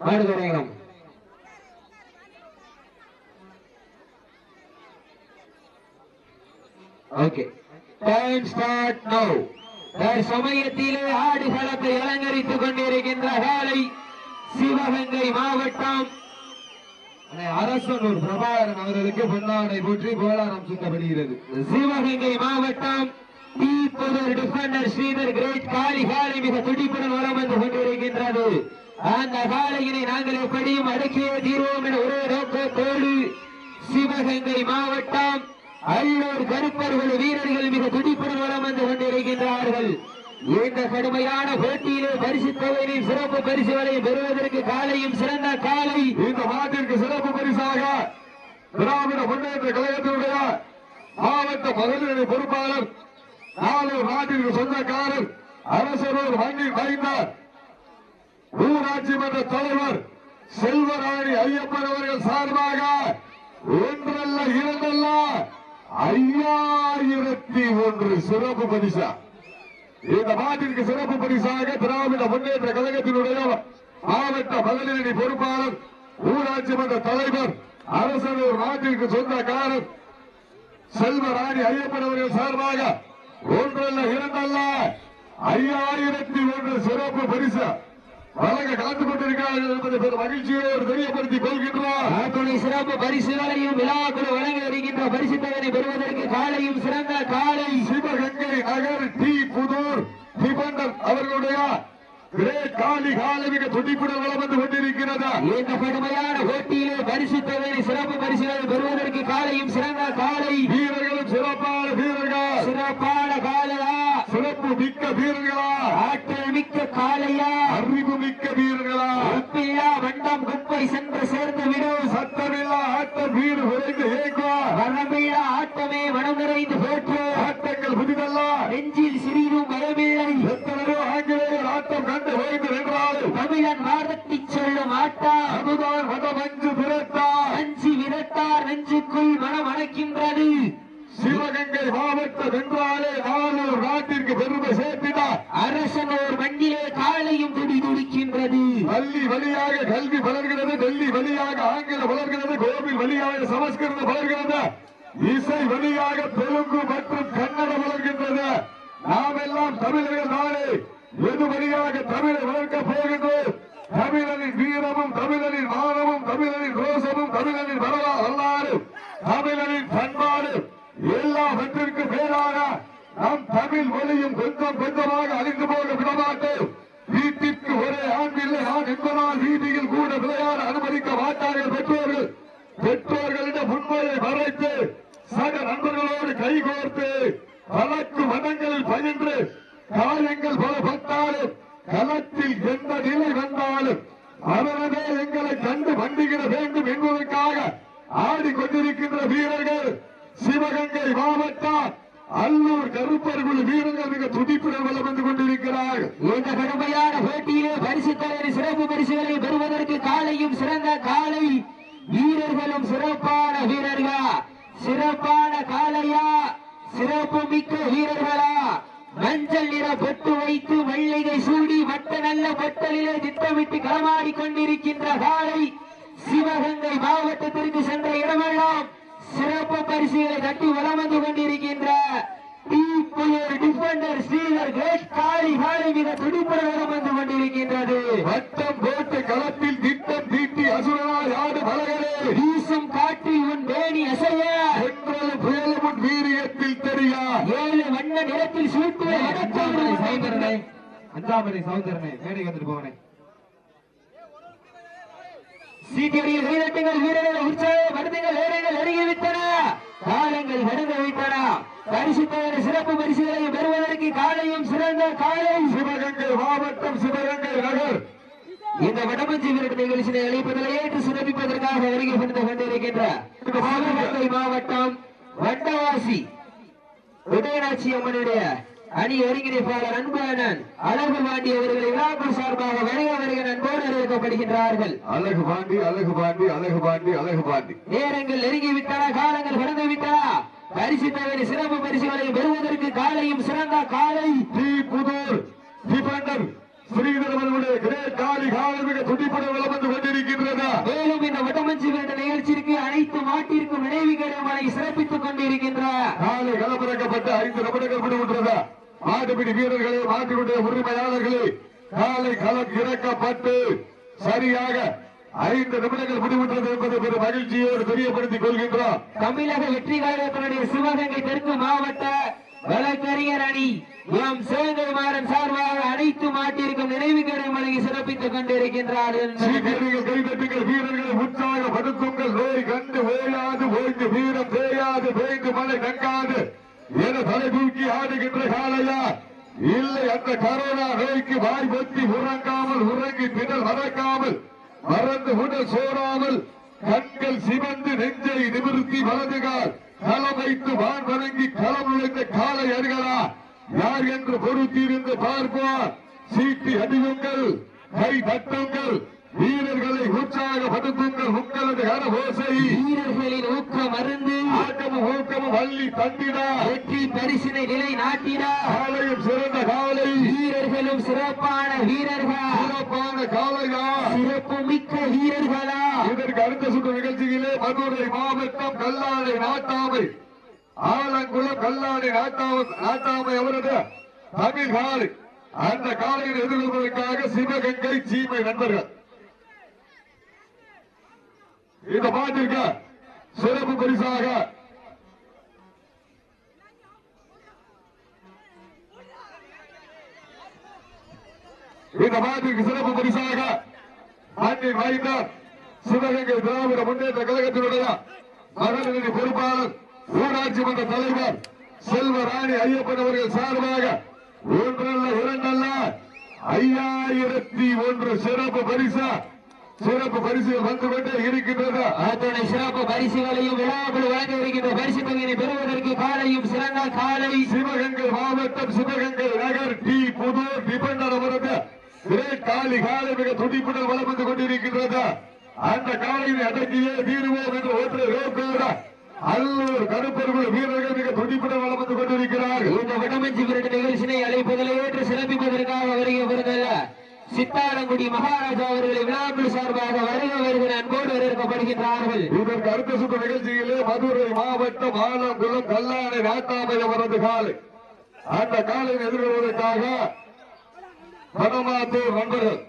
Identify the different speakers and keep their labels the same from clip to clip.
Speaker 1: மாடுதுறையம் okay time start no சமயத்திலே ஆடுகளத்தை அலங்கரித்துக் கொண்டிருக்கின்ற காலை சிவகங்கை மாவட்டம்.
Speaker 2: அரசனூர் பிரபாகரன் அவர்களுக்கு பொன்னாடை போற்றி கோலாரம் சுத்தப்படுகிறது
Speaker 1: சிவகங்கை மாவட்டம். இப்போது புதர் ஸ்ரீதர் கிரேட் காளி மிக துடிப்புடன் வளம் வந்து கொண்டிருக்கின்றது அந்த காளையினை நாங்கள் எப்படியும் அடக்கிய தீர்வோம் என ஒரே நோக்கத்தோடு சிவகங்கை மாவட்டம் அள்ளூர் கருப்பர்கள் வீரர்கள் மிக துடிப்புடன் வளம் வந்து கொண்டிருக்கின்றார்கள் இந்த கடுமையான போட்டியிலே பரிசு தொகையினையும் சிறப்பு பரிசுகளை பெறுவதற்கு காலையும் சிறந்த காலை
Speaker 2: இந்த மாட்டிற்கு சிறப்பு பரிசாக திராவிட முன்னேற்ற கழகத்தினுடைய மாவட்ட மகளிர் பொறுப்பாளர் நாலு நாட்டிற்கு சொந்தக்காரர் அரசனூர் வங்கி மைந்தார் ஊராட்சி மன்ற தலைவர் செல்வராணி ஐயப்பன் அவர்கள் சார்பாக ஒன்றல்ல இரண்டல்ல ஐயாயிரத்தி ஒன்று சிறப்பு பரிசா. இந்த மாட்டிற்கு சிறப்பு பரிசாக திராவிட முன்னேற்ற கழகத்தினுடைய மாவட்ட மகளிரணி பொறுப்பாளர் ஊராட்சி மன்ற தலைவர் அரசனூர் நாட்டிற்கு சொந்தக்காரர் செல்வராணி ஐயப்பன் அவர்கள் சார்பாக ஒன்றல்ல இரண்டல்ல. ஐயாயிரத்தி ஒன்று சிறப்பு பரிசு. வழங்க கலந்து கொண்டிருக்கிறார்கள் என்பதை பெரும் மகிழ்ச்சியோடு தெரியப்படுத்திக் கொள்கின்றோம்.
Speaker 1: அத்துணை சிறப்பு பரிசுகளையும் விழாக்குழு வழங்கி வருகின்ற பரிசு தொகையை பெறுவதற்கு காலையும் சிறந்த காலை.
Speaker 2: சிவகங்கை நகர் டி புதூர் டிபண்டர் அவர்களுடைய காலி காலமிக துடிப்புடன் வளம் வந்து கொண்டிருக்கிறது.
Speaker 1: இந்த கடுமையான போட்டியிலே பரிசு தொகையை சிறப்பு பரிசுகளை பெறுவதற்கு காலையும் சிறந்த காலை.
Speaker 2: வீரர்களும் சிறப்பான வீரர்கள்?
Speaker 1: சிறப்பான காலையா?
Speaker 2: சிறப்பு மிக்க வீரர்களா?
Speaker 1: ஆற்றல் மிக்க காலையா?
Speaker 2: அறிவு மிக்க வீரர்களா?
Speaker 1: உப்பில்லா வண்டம் குப்பை சென்று சேர்ந்து விடும்
Speaker 2: சத்தமில்லா ஆட்ட வீடு விரைந்து ஏங்குவார்
Speaker 1: வரமில்லா ஆட்டமே மனம் நிறைந்து போற்று. தமிழன் வாதத்தி சொல்லும் ஆட்டா
Speaker 2: அதுதான் வடமஞ்சு பிறத்தார்
Speaker 1: அஞ்சு விரட்டார் நெஞ்சுக்குள் மனம் அணைக்கின்றது
Speaker 2: சிவகங்கை மாவட்டம் என்றாலே நானூறு நாட்டிற்கு பெருமை சேர்த்தினார்
Speaker 1: அரசனோர் மண்ணிலே காலையும் துடி துடிக்கின்றது.
Speaker 2: பள்ளி வழியாக கல்வி வளர்கிறது டெல்லி வழியாக ஆங்கிலம் வளர்கிறது கோவில் வழியாக சமஸ்கிருதம் வளர்கிறது. இசை வழியாக தெலுங்கு மற்றும் கன்னடம் வளர்கின்றது. நாம் எல்லாம் தமிழர்கள் நாளே எது வழியாக தமிழை வளர்க்க போகின்றோம். தமிழனின் வீரமும் தமிழனின் மானமும் தமிழனின் ரோசமும் தமிழனின் வரலா வரலாறு தமிழனின் பண்பாடு எல்லாவற்றிற்கும் மேலாக நம் தமிழ் மொழியும் கொஞ்சம் கொஞ்சமாக அழிந்து போக விடமாட்டோம் வீட்டிற்கு ஒரே ஆண் இல்லை ஆண் என்பதால் வீதியில் கூட விளையாட அனுமதிக்க மாட்டார்கள் பெற்றோர்கள். பெற்றோர்களிடம் உண்மையை மறைத்து சக நண்பர்களோடு கைகோர்த்து வழக்கு வனங்களில் பயின்று காயங்கள் பல பட்டாலும் களத்தில் எந்த அவரவே எங்களை கண்டு வண்டிகிட வேண்டும் என்பதற்காக ஆடிக்கொண்டிருக்கின்ற வீரர்கள் சிவகங்கை மாவட்டம் அல்லூர் கருப்பர்கள் வீரர்கள் மிக துடிப்புடன் வளம் வந்து கொண்டிருக்கிறார்கள்.
Speaker 1: இந்த கடுமையான போட்டியிலே பரிசு தலைவர் சிறப்பு பரிசுகளை பெறுவதற்கு காலையும் சிறந்த காலை வீரர்களும் சிறப்பான வீரர்களா? சிறப்பான காலையா சிறப்பு மிக்க வீரர்களா? மஞ்சள் நிற பொட்டு வைத்து வெள்ளிகை சூடி வட்ட நல்ல பொட்டலிலே திட்டமிட்டு களமாடி கொண்டிருக்கின்ற காலை சிவகங்கை மாவட்டத்திற்கு சென்ற இடமெல்லாம் சிறப்பு பரிசுகளை தட்டி வளம் வந்து கொண்டிருக்கின்ற தீப்புயர் டிஃபெண்டர் ஸ்ரீதர் கிரேட். காளி காளி மிக துடிப்புடன் வந்து கொண்டிருக்கின்றது.
Speaker 2: வட்டம் போட்டு களத்தில் திட்டம் தீட்டி அசுரனாய் ஆடு
Speaker 1: பலகரை
Speaker 2: சௌந்தரனை அஞ்சாமணி சௌந்தரனை மேடைக்கு வந்துட்டு போவனே.
Speaker 1: வீரர்கள் நெருங்கிவிட்டன காலங்கள் நெருங்க விட்டன பரிசு சிறப்பு பரிசுகளை பெறுவதற்கு காலையும் சிறந்த காலை.
Speaker 2: சிவகங்கை மாவட்டம் சிவகங்கை நகர்.
Speaker 1: இந்த வடமஞ்சி விரட்டு நிகழ்ச்சியை அளிப்பதில் ஏற்று சிறப்பிப்பதற்காக வருகை புரிந்து கொண்டிருக்கின்ற மாவட்டம் வண்டவாசி உதயநாச்சி அம்மனுடைய அணி ஒருங்கிணைப்பாளர் அன்பு அண்ணன் அழகு பாண்டி அவர்களை விழாக்குழு சார்பாக வருக வருக அன்போடு அறிவிக்கப்படுகின்றார்கள்.
Speaker 2: அழகு பாண்டி அழகு பாண்டி அழகு பாண்டி அழகு பாண்டி.
Speaker 1: நேரங்கள் நெருங்கி விட்டன காலங்கள் கடந்து விட்டன பரிசு தவிர சிறப்பு பரிசுகளை பெறுவதற்கு காலையும் சிறந்த காலை.
Speaker 2: புதூர் டிபெண்டர் ஸ்ரீதரவனுடைய காலி கொண்டிருக்கின்றது
Speaker 1: மேலும் இந்த விருது நிகழ்ச்சிக்கு அனைத்து மாட்டிற்கும் நினைவு கடமலை சிறப்பித்துக் கொண்டிருக்கின்றார்
Speaker 2: காலை களமிறக்கப்பட்டு ஐந்து நிமிடங்கள் மாட்டுப்பிடி வீரர்களே உரிமையாளர்களே காலை களம் இறக்கப்பட்டு சரியாக ஐந்து நிமிடங்கள் முடிவுற்றது என்பது பெரும் மகிழ்ச்சியோடு தெரியப்படுத்திக் கொள்கின்றோம்.
Speaker 1: தமிழக வெற்றி கழகத்தினுடைய சிவகங்கை தெற்கு மாவட்ட வழக்கறிஞர் அணி எம் சிவகுமாரன் சார்பாக அனைத்து மாட்டிற்கும் நினைவு கடமலை சிறப்பித்துக் கொண்டிருக்கின்றார்கள்
Speaker 2: சீக்கிரங்கள் கைதட்டுங்கள் வீரர்களை நோய் கண்டு ஓயாது ஓய்ந்து வீரம் தேயாது வேய்ந்து மலை நங்காது என தலை தூக்கி ஆடுகின்ற காலையா இல்லை அந்த கரோனா நோய்க்கு வாய் பொத்தி உறங்காமல் உறங்கி திடல் மறக்காமல் மறந்து உடல் சோறாமல் கண்கள் சிவந்து நெஞ்சை நிமிர்த்தி வலதுகால் களம் வைத்து வான் வணங்கி களம் நுழைந்த காலை அருகலா? யார் என்று பொறுத்தீர் என்று பார்ப்போம். சீட்டி அடியுங்கள் கை தட்டுங்கள். வீரர்களை உற்சாகப்படுத்துங்கள் உங்களது கரபோசை
Speaker 1: வீரர்களின் ஊக்கம் அருந்து
Speaker 2: ஆட்டமும் ஊக்கமும் வள்ளி தந்திடா.
Speaker 1: வெற்றி பரிசினை நிலை நாட்டினா
Speaker 2: காலையும் சிறந்த காலை.
Speaker 1: வீரர்களும் சிறப்பான வீரர்கள்.
Speaker 2: சிறப்பான காலையா.
Speaker 1: சிறப்பு மிக்க வீரர்களா.
Speaker 2: இதற்கு அடுத்த சுற்று நிகழ்ச்சியிலே மதுரை மாவட்டம் கல்லாடை நாட்டாமை. ஆலங்குளம் கல்லாடை நாட்டாமை அவரது தமிழ் காலை. அந்த காலையில் எதிர்கொள்வதற்காக சிவகங்கை சீமை நண்பர்கள். இந்த பாட்டிற்கு சிறப்பு பரிசாக இந்த பாட்டிற்கு சிறப்பு பரிசாக மண்ணின் மைந்தர் சிவகங்கை திராவிட முன்னேற்ற கழகத்தினுடைய மகளிரணி பொறுப்பாளர் ஊராட்சி மன்ற தலைவர் செல்வராணி ஐயப்பன் அவர்கள் சார்பாக ஒன்றல்ல இரண்டல்ல ஐயாயிரத்தி ஒன்று சிறப்பு பரிசா சிறப்பு பரிசுகள் வந்து கொண்டே இருக்கின்றது
Speaker 1: அத்துணை சிறப்பு பரிசுகளையும் விழாக்குழு வழங்க இருக்கின்ற பரிசு தொகையினை பெறுவதற்கு காலையும் சிறந்த காலை.
Speaker 2: சிவகங்கை மாவட்டம் சிவகங்கை நகர் டி புதூர் டிபெண்டர் அவரது கிரேட் காலி காலை மிக துடிப்புடன் வளம் வந்து கொண்டிருக்கின்றது. அந்த காலையை அடக்கியே தீருவோம் என்று ஒற்றை ரோக்கோட அல்லூர் கருப்பர்கள் வீரர்கள் மிக துடிப்புடன் வளம் வந்து கொண்டிருக்கிறார்கள்.
Speaker 1: இந்த விடமஞ்சி விரட்டு நிகழ்ச்சியை அழைப்பதில் ஏற்று சிறப்பிப்பதற்காக வருகை வருதல்ல சித்தாரங்குடி மகாராஜா அவர்களை விழாக்குழு சார்பாக வருக வருகிற அன்போடு வரவேற்கப்படுகின்றார்கள்.
Speaker 2: இதற்கு அடுத்த சுற்று நிகழ்ச்சியிலே மதுரை மாவட்டம் ஆலங்குளம் கல்லாணை நாட்டாமை அவரது காலை. அந்த காலை எதிர்கொள்வதற்காக பனமாத்தூர் நண்பர்கள்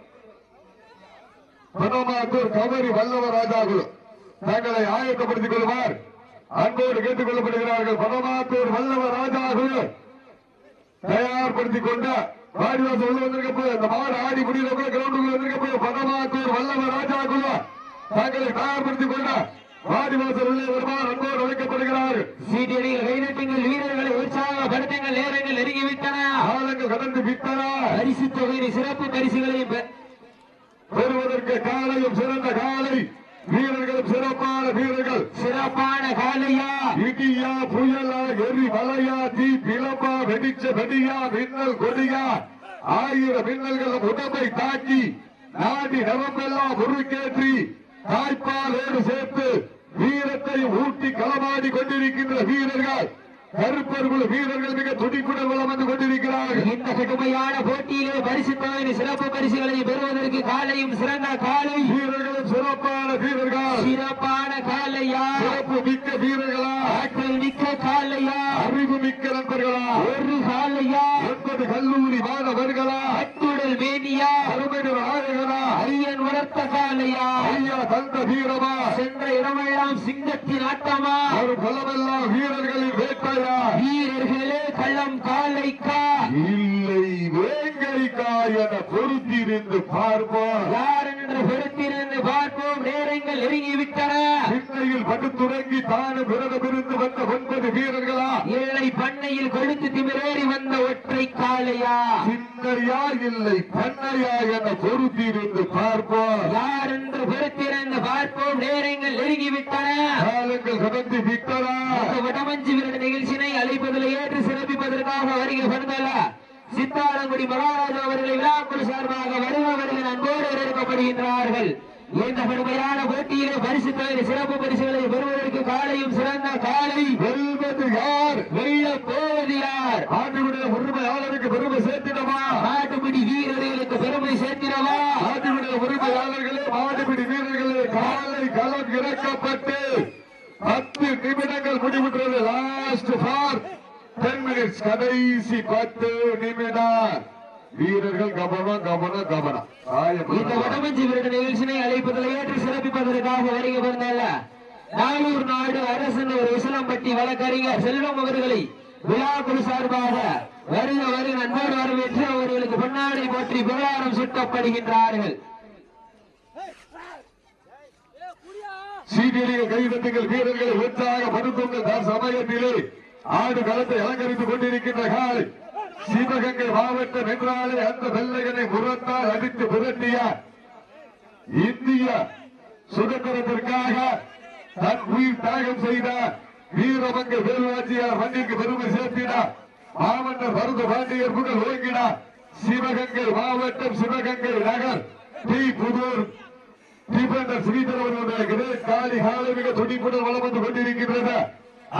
Speaker 2: பனமாத்தூர் கவரி வல்லவ ராஜாகுலு தங்களை ஆயத்தப்படுத்திக் கொள்வார். அன்போடு கேட்டுக் கொள்ளப்படுகிறார்கள் பனமாத்தூர் வல்லவ ராஜாகுலு தயார்படுத்திக் கொண்ட வாடிவாசல் உள்ள வந்திருக்க போய் இந்த மாடு ஆடி முடியல கிரவுண்டுக்குள்ள வந்திருக்க போய் பனமாத்தூர் வல்லவ ராஜாகுலு தங்களை தயார்படுத்திக் கொண்ட வாடிவாசல் உள்ளே வருமாறு அன்போடு அழைக்கப்படுகிறார்கள்
Speaker 1: சீட்டியடிகள் கைதட்டுங்கள் வீரர்களை உற்சாகப்படுத்துங்கள் நேரங்கள் நெருங்கிவிட்டன.
Speaker 2: காலங்கள் கடந்து விட்டன.
Speaker 1: பரிசு தொகையின் சிறப்பு பரிசுகளையும்
Speaker 2: பெறுவதற்கு காலையும் சிறந்த காலை வீரர்களும் சிறப்பான வீரர்கள்.
Speaker 1: சிறப்பான காலையா?
Speaker 2: இடியா புயலா எரி மலையா தீ பிளம்பா வெடிச்ச வெடியா மின்னல் கொடியா. ஆயிரம் மின்னல்களும் உடம்பை தாக்கி நாடி நரம்பெல்லாம் முறுக்கேற்றி தாய்ப்பாலோடு சேர்த்து வீரத்தை ஊட்டி களமாடி கொண்டிருக்கின்ற வீரர்கள். கருப்பர்கள் வீரர்கள் மிக துடிப்புடன் வளம் வந்து கொண்டிருக்கிறார்கள்.
Speaker 1: இந்த கடுமையான போட்டியிலே பரிசு தொகையின் சிறப்பு பரிசுகளை பெறுவதற்கு காலையும் சிறந்த காலை.
Speaker 2: வீரர்களும் சிறப்பான வீரர்கள்.
Speaker 1: சிறப்பான காலையா?
Speaker 2: சிறப்பு மிக்க வீரர்களா?
Speaker 1: ஆற்றல் மிக்க காலையா?
Speaker 2: அறிவு மிக்க நண்பர்களா?
Speaker 1: ஒரு காலையா?
Speaker 2: ஒன்பது கல்லூரி மாணவர்களா?
Speaker 1: அத்துடல் மேனியா
Speaker 2: அருமைகள் ஆளுகளா
Speaker 1: அரியன் வளர்த்த காலையா?
Speaker 2: ஐயா தந்த வீரமா?
Speaker 1: சென்ற இடமெல்லாம் சிங்கத்தின் ஆட்டமா?
Speaker 2: ஒரு பலமெல்லாம் வீரர்களின் வேட்டையா?
Speaker 1: வீரர்களே கள்ளம் காலைக்கா?
Speaker 2: இல்லை வேங்கைக்கா என பொருத்திருந்து பார்ப்போம்
Speaker 1: யார் என்று பொறுத்திருந்து பார்ப்போம். நேரங்கள் நெருங்கி விட்டன
Speaker 2: சின்னையில் படுத்துறங்கி தானும் விரதமிருந்து வந்த ஒன்பது வீரர்களா?
Speaker 1: ஏழை பண்ணையில் கொழுத்து திமிரேறி வந்த ஒற்றை காளையா?
Speaker 2: சின்னையா இல்லை பண்ணையா என பொருத்திருந்து பார்ப்போம்.
Speaker 1: யார் என்று பொறுத்திருந்து பார்ப்போம். நேரங்கள் நெருங்கி விட்டன
Speaker 2: காலங்கள் கடந்து விட்டனா.
Speaker 1: இந்த வடமஞ்சி விருது நிகழ்ச்சியினை அழைப்பதில் ஏற்று சிறப்பிப்பதற்காக வருகை வருதல சித்தாரங்குடி மகாராஜா அவர்களை விழாக்குழு சார்பாக வருக வருகிற அன்போடு வரவேற்கப்படுகின்றார்கள். இந்த கடுமையான போட்டியிலே பரிசு தொகை சிறப்பு பரிசுகளை பெறுவதற்கு காலையும் சிறந்த காலை
Speaker 2: வெல்வது யார்
Speaker 1: வெல்ல போவது யார்
Speaker 2: ஆண்டுடைய உரிமையாளருக்கு பெருமை சேர்த்திடமா
Speaker 1: நாட்டுப்பிடி வீரர்களுக்கு பெருமை சேர்த்திடவா?
Speaker 2: ஆண்டு உரிமையாளர்களே மாடுபிடி வீரர்களே காலை களம் இறக்கப்பட்டு பத்து நிமிடங்கள் முடிவுற்றது. லாஸ்ட் ஃபார் டென் கடைசி பத்து நிமிடம். வீரர்கள் கவனம் கவனம் கவனம்.
Speaker 1: இந்த வடமஞ்சி விருது நிகழ்ச்சியை அழைப்பதில் ஏற்று சிறப்பிப்பதற்காக வருகை வந்தால நாளூர் நாடு அரசன் ஒரு இஸ்லாம்பட்டி வழக்கறிஞர் செல்வம் அவர்களை விழாக்குழு சார்பாக வருக வருக நண்பர் வரவேற்று அவர்களுக்கு பொன்னாடை போற்றி விவகாரம் சுட்டப்படுகின்றார்கள்.
Speaker 2: கைதட்டுங்கள் வீரர்களை உற்சாக படுத்துங்கள் தன் சமயத்திலே ஆடு களத்தை அலங்கரித்துக் கொண்டிருக்கின்ற காலை சிவகங்கை மாவட்டம் என்றாலே அந்த வெள்ளையனை முரத்தால் அடித்து புரட்டிய இந்திய சுதந்திரத்திற்காக தன் உயிர் தியாகம் செய்த வீரமங்க வேலுவாச்சியார் மண்ணிற்கு பெருமை சேர்த்தினார். மாமன்னர் மருது பாண்டியர் புகழ் ஓங்கினார் சிவகங்கை மாவட்டம் சிவகங்கை நகர். டி. புதூர் டிபெண்டர் ஸ்ரீதரவனுடைய காலி காலை மிக துடிப்புடன் வளம் வந்து கொண்டிருக்கின்றது.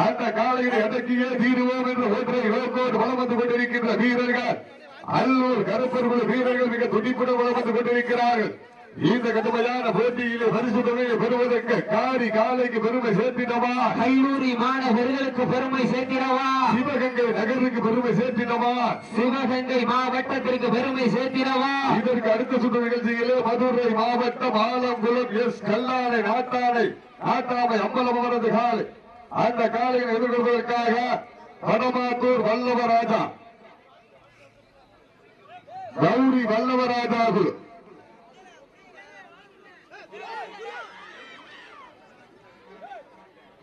Speaker 2: அந்த காலையினை அடக்கியே தீருவோம் என்று ஒன்றை நோக்கோடு வளம் வந்து கொண்டிருக்கின்ற வீரர்கள். அல்லூர் கருப்பர்கள் வீரர்கள் மிக துடிப்புடன் வளம் வந்து கொண்டிருக்கிறார்கள். இந்த கடுமையான போட்டியிலே பரிசு தொகையை பெறுவதற்கு காரி காலைக்கு பெருமை சேர்த்தினவா
Speaker 1: கல்லூரி மாணவர்களுக்கு பெருமை சேர்த்திடவா?
Speaker 2: சிவகங்கை நகருக்கு பெருமை சேர்த்தினவா
Speaker 1: சிவகங்கை மாவட்டத்திற்கு பெருமை சேர்த்திடவா?
Speaker 2: இதற்கு அடுத்த சுற்று நிகழ்ச்சியிலே மதுரை மாவட்டம் ஆலங்குளம் எஸ் கல்லானை நாட்டானை நாட்டாமை அம்பலம் அவரது காலை. அந்த காலையில் எதிர்கொள்வதற்காக வடமாத்தூர் வல்லவராஜா. கௌரி வல்லவராஜா குழு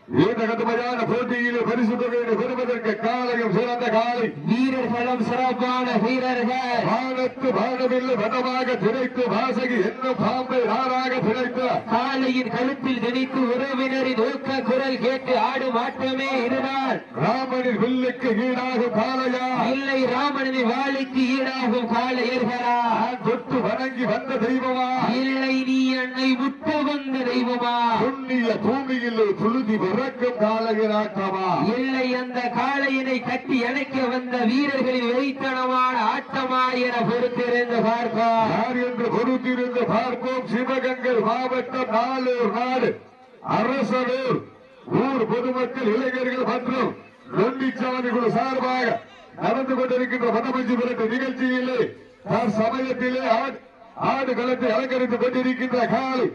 Speaker 2: இந்த கடுமையான போட்டியிலே பரிசு தொகையை பெறுவதற்கு காலையும் சிறந்த காலை.
Speaker 1: வீரர்களும் சிறப்பான வீரர்கள்.
Speaker 2: வானத்து வானவில்லை வனமாக திரைத்து வாசகி என்னும் பாம்பை நாராக திரைத்து
Speaker 1: காலையின் கழுத்தில் திணித்து உறவினரின் ஊக்க குரல் கேட்டு ஆடும் ஆட்டமே இதுதான்.
Speaker 2: ராமனின் வில்லுக்கு ஈடாகும் காளையா?
Speaker 1: இல்லை ராமனின் வாளிக்கு ஈடாகும் காளையர்களா?
Speaker 2: நான் தொட்டு வணங்கி வந்த தெய்வமா?
Speaker 1: இல்லை நீ என்னை முட்ட வந்த தெய்வமா?
Speaker 2: புண்ணிய பூமியில் புழுதி பிறக்கும் காளையராட்டமா
Speaker 1: இல்லை அந்த காளையினை கட்டி அணைக்க வந்த வீரர்களின் வெறித்தனமான ஆட்டமா என பொறுத்திருந்து பார்ப்போம்.
Speaker 2: யார் என்று பொறுத்திருந்து பார்ப்போம். சிவகங்கை மாவட்டம் நாலூர் நாடு. அரசலூர் ஊர் பொதுமக்கள் இளைஞர்கள் மற்றும் நொண்டிச்சாமி குழு சார்பாக நடந்து கொண்டிருக்கின்ற வடமஞ்சி விரட்டு நிகழ்ச்சியிலே தன் சமயத்திலே ஆடு- ஆடு களத்தை அலங்கரித்துக் கொண்டிருக்கின்ற காலை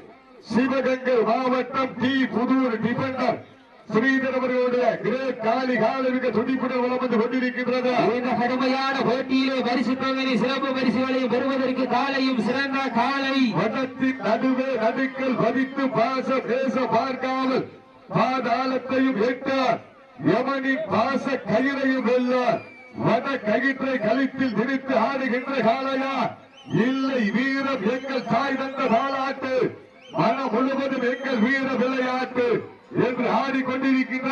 Speaker 2: சிவகங்கை மாவட்டம் டி. புதூர் டிபெண்டர் ஸ்ரீதர் அவர்களுடைய கிரேட் காலி காலை மிக துடிப்புடன் வளம் வந்து கொண்டிருக்கின்றது.
Speaker 1: இந்த கடுமையான போட்டியிலே பரிசு தொகையை சிறப்பு பரிசுகளை பெறுவதற்கு காலையும் சிறந்த காலை.
Speaker 2: வனத்தின் நடுவே நடுக்கல் பதித்து பாச பேச பார்க்காமல் பாதாளத்தையும் எட்டார். யமனின் பாச கயிறையும் வெல்ல வன கயிற்றை கழித்தில் திணித்து ஆடுகின்ற காளையா. இல்லை வீரம் எங்கள் தாய் தந்த தாளாட்டு மனம் முழுவதும் எங்கள் வீர விளையாட்டு என்று ஆடிக்கொண்டிருக்கின்ற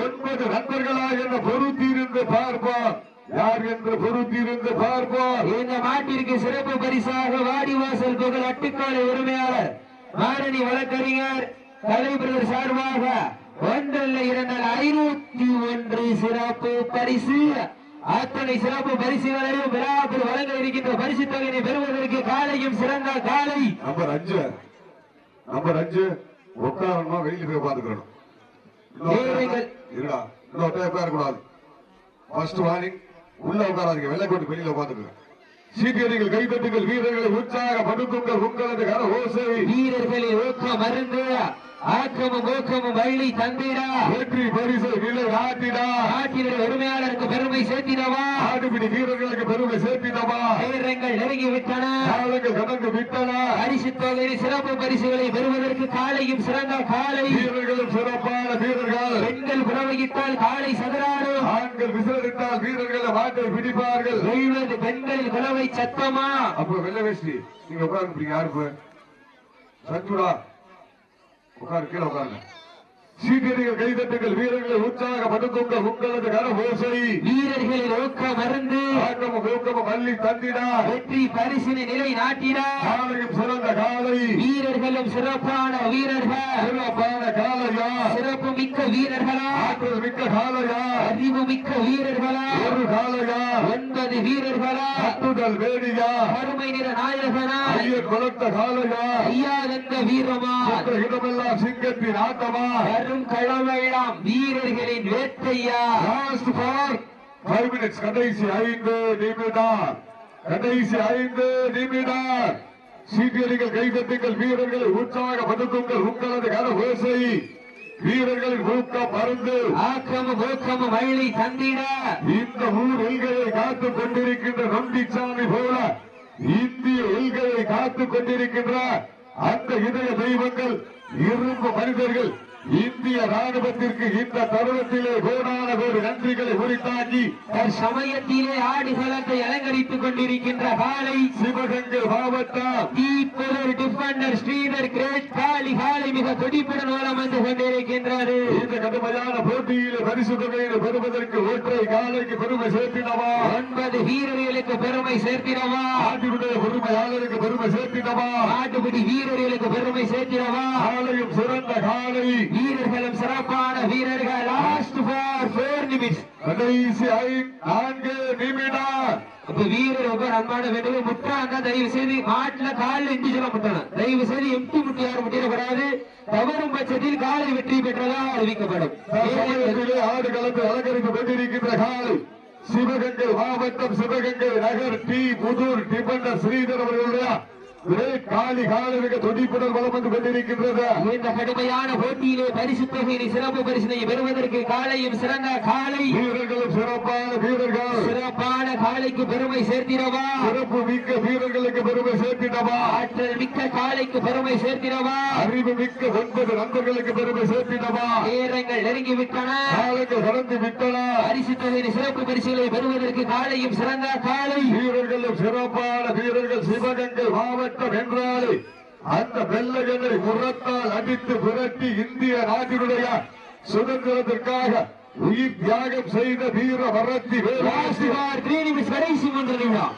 Speaker 2: ஒன்பது நண்பர்களா என்ற பொறுத்திருந்து பார்ப்போம். யார் என்று பொறுத்திருந்து பார்ப்போம்.
Speaker 1: இந்த மாட்டிற்கு சிறப்பு பரிசாக வாடிவாசல் புகழ் அட்டுக்காலை உரிமையாளர் மாரணி வழக்கறிஞர் தலைவர் சார்பாக ஒன்றல்ல இரண்டல் ஐநூத்தி ஒன்று சிறப்பு பரிசு. அத்தனை சிறப்பு பரிசுகளையும் விழாவில் வழங்க இருக்கின்ற பரிசு தொகையை பெறுவதற்கு காலையும் சிறந்த காலை.
Speaker 2: நம்பர் அஞ்சு. நம்பர் அஞ்சு உட்காரணுமா வெளியில போய் உட்காந்துக்கணும் இருடா இன்னொரு பேர் கூடாது ஃபர்ஸ்ட் வார்னிங் உள்ள உட்காராதீங்க வெள்ளை கோட்டு வெளியில உட்காந்துக்கணும் சீட்டியடிகள் கைதட்டுகள் வீரர்களை உற்சாக படுத்துங்கள் உங்களது கர ஓசை
Speaker 1: வீரர்களின் ஊக்கம் மருந்து. ஆக்கமும் ஊக்கமும் வள்ளி தந்திடா
Speaker 2: வெற்றி பரிசு நிலை ஆட்டிடா
Speaker 1: நாட்டினுடைய உரிமையாளருக்கு பெருமை சேர்த்திடவா?
Speaker 2: ஆடுபிடி வீரர்களுக்கு பெருமை சேர்த்திடவா?
Speaker 1: நேரங்கள் நெருங்கி விட்டன
Speaker 2: காலங்கள் கடந்து விட்டன.
Speaker 1: பரிசு தொகையில் சிறப்பு பரிசுகளை பெறுவதற்கு காலையும் சிறந்த காலை.
Speaker 2: வீரர்களும் சிறப்பான வீரர்கள்.
Speaker 1: பெண்கள் புறவகித்தால் காலை சதுராடும்
Speaker 2: ஆண்கள் விசிலடித்தால் வீரர்களை மாட்டை பிடிப்பார்கள்.
Speaker 1: வெல்வது பெண்களின் குலவை சத்தமா?
Speaker 2: அப்ப வெள்ள வேஷ்டி நீங்க உட்காருங்க யாருக்கு சத்துடா. உட்காரு கீழே உட்காருங்க. சீட்டியடிகள் கைதட்டுங்கள் வீரர்களை உற்சாக படுத்துங்கள் உங்களது கர ஓசை
Speaker 1: வீரர்களின் ஊக்கம் மருந்து
Speaker 2: ஊக்கமும் மல்லி தந்திடா.
Speaker 1: வெற்றி பரிசினை நிலை நாட்டிடா
Speaker 2: காலையும் சிறந்த காலை.
Speaker 1: வீரர்களும் சிறப்பான வீரர்கள்.
Speaker 2: சிறப்பான காலையா?
Speaker 1: சிறப்பு மிக்க வீரர்களா?
Speaker 2: ஆற்றல் மிக்க காலையா?
Speaker 1: அறிவு மிக்க வீரர்களா?
Speaker 2: ஒரு காலையா?
Speaker 1: ஒன்பது வீரர்களா.
Speaker 2: கட்டுதல் வேடியா
Speaker 1: கருமை நிற நாயகனா.
Speaker 2: ஐயன் வளர்த்த காலையா
Speaker 1: ஐயாதந்த வீரமா.
Speaker 2: மற்ற இடமெல்லாம் சிங்கத்தின் ஆட்டமா.
Speaker 1: வரும் களமெல்லாம் வீரர்களின் வேட்டையா.
Speaker 2: லாஸ்ட் ஃபார் ஃபைவ் மினிட்ஸ் கடைசி ஐந்து நிமிடம். கடைசி ஐந்து நிமிடம். சீட்டியடிகள் கைதட்டுங்கள் வீரர்களை. உற்சாகப்படுத்துங்கள். உங்களது கர ஓசை வீரர்களின் ஊக்கம் மருந்து
Speaker 1: ஆக்கமும் ஊக்கமும் வள்ளி தந்திட.
Speaker 2: இந்த ஊர் எல்கையை காத்துக் கொண்டிருக்கின்ற நம்பிச்சாமி போல இந்திய எல்கையை காத்துக் கொண்டிருக்கின்ற அந்த இதய தெய்வங்கள் இரும்பு மனிதர்கள் இந்திய ராணுவத்திற்கு இந்த தருணத்திலே கோடான கோடி நன்றிகளை உரித்தாக்கி
Speaker 1: சமயத்திலே ஆடுகளத்தை அலங்கரித்துக் கொண்டிருக்கின்ற காலை
Speaker 2: சிவகங்கை மாவட்டம்.
Speaker 1: தீப்பொருள் டிஃபெண்டர் ஸ்ரீதர் கிரேட் காளி காலை மிக துடிப்புடன் வலம் வந்து கொண்டிருக்கின்றது
Speaker 2: இந்த கடுமையான போட்டியிலே பரிசு தொகையை பெறுவதற்கு ஒற்றை காலைக்கு பெருமை சேர்த்தினவா
Speaker 1: ஒன்பது வீரர்களுக்கு பெருமை சேர்த்திடவா?
Speaker 2: ஆண்டினுடைய பெருமையாளருக்கு பெருமை சேர்த்தினவா
Speaker 1: நாட்டுப்படி வீரர்களுக்கு பெருமை சேர்த்திடவா?
Speaker 2: காலையும் சிறந்த காலை
Speaker 1: வீரர்களும் சிறப்பான வீரர்கள். லாஸ்ட் ஃபார் ஃபோர் நிமிட்ஸ்
Speaker 2: கடைசி நான்கு நிமிடம்.
Speaker 1: அப்ப வீரர் ஒவ்வொரு அன்பான வேண்டுகோள் முட்டாங்க தயவு செய்து மாட்டுல காலில் சொல்ல முட்டணும். தயவு செய்து எம்டி முட்டி யாரும் முட்டிடக்கூடாது. தவறும் பட்சத்தில் காலை வெற்றி பெற்றதா அறிவிக்கப்படும்.
Speaker 2: ஆடு களத்தை அலங்கரித்துக் கொண்டிருக்கின்ற காலை. சிவகங்கை மாவட்டம் சிவகங்கை நகர் டி. புதூர் டிபண்டர் ஸ்ரீதர் அவர்களுடைய காளி காலமிக துடிப்புடன் வளம் வந்து கொண்டிருக்கின்றது.
Speaker 1: இந்த கடுமையான போட்டியிலே பரிசு தொகையை சிறப்பு பரிசினை பெறுவதற்கு காலையும் சிறந்த காலை.
Speaker 2: வீரர்களும் சிறப்பான வீரர்கள்.
Speaker 1: சிறப்பான காலைக்கு பெருமை சேர்த்திடவா?
Speaker 2: சிறப்பு மிக்க வீரர்களுக்கு பெருமை சேர்த்திடவா?
Speaker 1: ஆற்றல் மிக்க காலைக்கு பெருமை சேர்த்திடவா?
Speaker 2: அறிவு மிக்க ஒன்பது நண்பர்களுக்கு பெருமை சேர்த்திடவா?
Speaker 1: நேரங்கள் நெருங்கி விட்டன.
Speaker 2: காலங்கள் கடந்து விட்டன.
Speaker 1: பரிசு தொகையின் சிறப்பு பரிசுகளை பெறுவதற்கு காலையும் சிறந்த காலை.
Speaker 2: வீரர்களும் சிறப்பான வீரர்கள். சிவகங்கை மாவட்டம் என்றாலே அந்த வெள்ளையனை முரத்தால் அடித்து புரட்டி இந்திய நாட்டினுடைய சுதந்திரத்திற்காக உயிர் தியாகம் செய்த வீர வரத்தி
Speaker 1: கடைசி மூன்று நிமிடம்.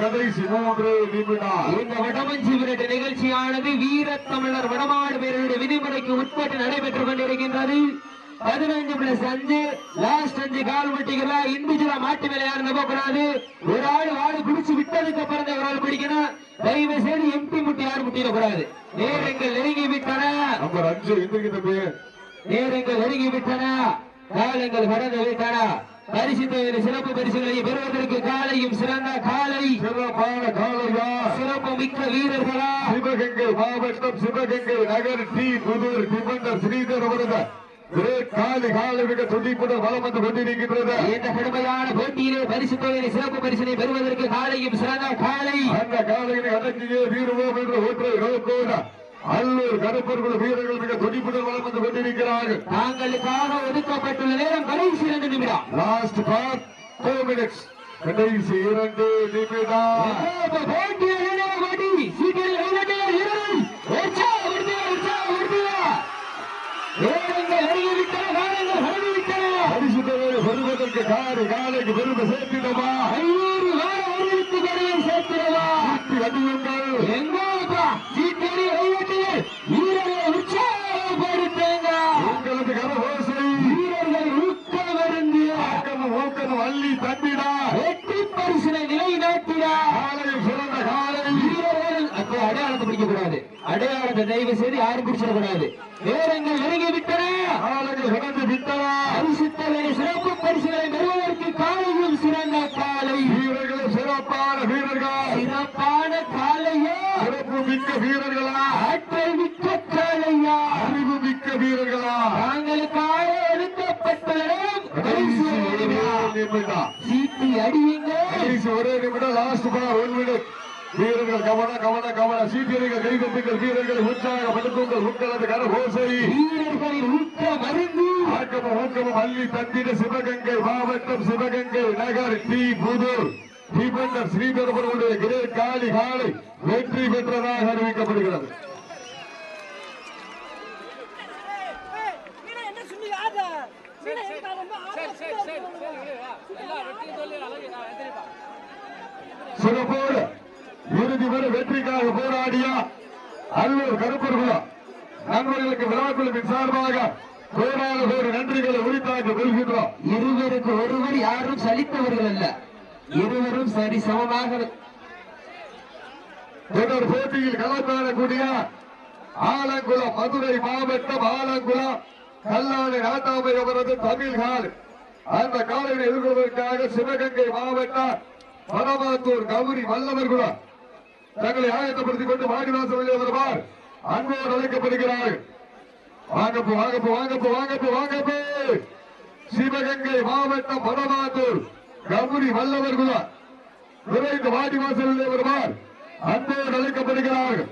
Speaker 2: கடைசி மூன்று நிமிடம்.
Speaker 1: இந்த வடமஞ்சி விரட்டு நிகழ்ச்சியானது வீரத்தமிழர் வடமாடு பேருடைய விதிமுறைக்கு உட்பட்டு நடைபெற்றுக் கொண்டிருக்கின்றது. பதினஞ்சு பிளஸ் அஞ்சு லாஸ்ட் அஞ்சு கால் வெட்டிகளா இண்டிவிஜுவலா மாட்டு மேல யாரும் நம்பக்கூடாது. ஒரு ஆள் வாடு பிடிச்சு விட்டதுக்கு அப்புறம் ஒரு ஆள் பிடிக்கணும். தயவு செய்து எம்டி முட்டி யாரும் முட்டிடக்கூடாது. நேரங்கள் நெருங்கி விட்டன.
Speaker 2: நம்பர் அஞ்சு இன்றைக்கு தம்பி.
Speaker 1: நேரங்கள் நெருங்கி விட்டன. காலங்கள் கடந்து விட்டன. பரிசு தொகையில் சிறப்பு பரிசுகளை பெறுவதற்கு காலையும் சிறந்த காலை.
Speaker 2: சிறப்பான காலையா?
Speaker 1: சிறப்பு மிக்க வீரர்களா?
Speaker 2: சிவகங்கை மாவட்டம் சிவகங்கை நகர் டி. புதூர் திபண்டர் ஸ்ரீதர் அவரது காலி காலை மிக துடிப்புடன் வளம் வந்து கொண்டிருக்கின்றது.
Speaker 1: இந்த கடுமையான போட்டியிலே பரிசு தொகையில் சிறப்பு பரிசினை பெறுவதற்கு காலையும் சிறந்த காலை.
Speaker 2: அந்த காலையினை அடக்கியே வீருவோம் என்ற நோக்கோட அல்லூர் கருப்பர்கள் வீரர்கள் மிக துடிப்புடன் வளம் வந்து கொண்டிருக்கிறார்கள்.
Speaker 1: தாங்களுக்காக ஒதுக்கப்பட்டுள்ள நேரம் கடைசி இரண்டு நிமிடம்.
Speaker 2: லாஸ்ட் பார்ட் டூ மினிட்ஸ் கடைசி இரண்டு நிமிடம்.
Speaker 1: போட்டியை இணைய மாட்டி, சீக்கிரம் கைதட்டுங்க, வீரர்கள். உற்சாகப்படுத்துங்க, உற்சாகப்படுத்துங்க. நேரங்கள் நெருங்கி விட்டன, காலங்கள் கடந்து விட்டன.
Speaker 2: பரிசு தொகையை பெறுவதற்கு காலை காலைக்கு பெருமை சேர்த்திடமா
Speaker 1: ஐநூறு வார அறிவித்து பெருமை சேர்த்திடவா?
Speaker 2: அடியுங்கள்
Speaker 1: எங்கப்பா, சீக்கிரம் கைதட்டுங்க, வீரர்களை உற்சாகப்படுத்துங்க.
Speaker 2: உங்களது கரகோசை.
Speaker 1: வீரர்கள் ஊக்கமருந்து
Speaker 2: ஆக்கமும் ஊக்கமும் அள்ளி தந்திடா.
Speaker 1: வெற்றி பரிசினை நிலைநாட்டிடா.
Speaker 2: காலையில் சிறந்த காலை.
Speaker 1: வீரர்கள் அப்ப அடையாளத்தை பிடிக்க கூடாது அடையாளத்தை தயவு செய்து யாரும் பிடிச்சிட கூடாது நேரங்கள் நெருங்கி விட்டன
Speaker 2: காலையில் கடந்து விட்டனா
Speaker 1: பரிசுத்தவரை சிறப்பு பரிசுகளை பெறுவதற்கு காலையும் சிறந்த காலை
Speaker 2: வீரர்களும் சிறப்பான வீரர்கள்
Speaker 1: சிறப்பான காலையா
Speaker 2: சிறப்பு மிக்க வீரர்களா
Speaker 1: ஆற்றல் மிக்க காலையா
Speaker 2: அறிவு மிக்க வீரர்களா
Speaker 1: தாங்களுக்காக எடுக்கப்பட்டுள்ள நேரம் கடைசி
Speaker 2: கடைசி
Speaker 1: ஒரு
Speaker 2: ஒரே
Speaker 1: நிமிடம்.
Speaker 2: நிமிடம்
Speaker 1: சீட்டி அடியுங்க
Speaker 2: கடைசி ஒரே நிமிடம் லாஸ்ட் பார் ஒன் மினிட் வீரர்கள் கவன கவன கவன. சீட்டியர்கள் கைதட்டுங்கள் வீரர்களை உற்சாகப்படுத்துங்கள் உங்களது
Speaker 1: வீரர்களின் ஊக்க மருந்து.
Speaker 2: ஆக்கமும் ஊக்கமும் அள்ளி தந்திட சிவகங்கை மாவட்டம் சிவகங்கை நகர் டி. புதூர். டிபண்டர் ஸ்ரீதர் அவர்களுடைய கிரேட் காலி காலை வெற்றி பெற்றதாக அறிவிக்கப்படுகிறது
Speaker 3: நீங்க என்ன சொன்னீங்க ஆட நீங்க எனக்கு ரொம்ப ஆட
Speaker 2: சிறப்போடு இறுதி வரை வெற்றிக்காக போராடிய அல்லூர் கருப்பர்குளம் நண்பர்களுக்கு விழாக்குழுவின் சார்பாக கோடான கோடி நன்றிகளை உரித்தாக்கி கொள்கின்றோம்.
Speaker 1: இருவருக்கு ஒருவர் யாரும் சலித்தவர்கள் அல்ல. இருவரும் சரி சமமாக
Speaker 2: தொடர் போட்டியில் களத்தாடக்கூடிய ஆலங்குளம் மதுரை மாவட்டம் ஆலங்குளம் கல்லாணி நாட்டாமை அவரது தமிழ்கால் அந்த காலையை எதிர்கொள்வதற்காக சிவகங்கை மாவட்டம் பரமாத்தூர் கௌரி வல்லவர்குளம் தங்களை ஆயத்தப்படுத்திக் கொண்டு வாடிவாசம் வெளியே வருவார். அன்போடு அழைக்கப்படுகிறார் வாங்கப்போ வாங்கப்போ வாங்கப்போ வாங்கப்போ வாங்கப்போ. சிவகங்கை மாவட்டம் பரமாத்தூர் கௌரி வல்லவர்குளம் விரைந்து வாடிவாசல் வெளியே வருவார். அன்போடு அழைக்கப்படுகிறார்கள்.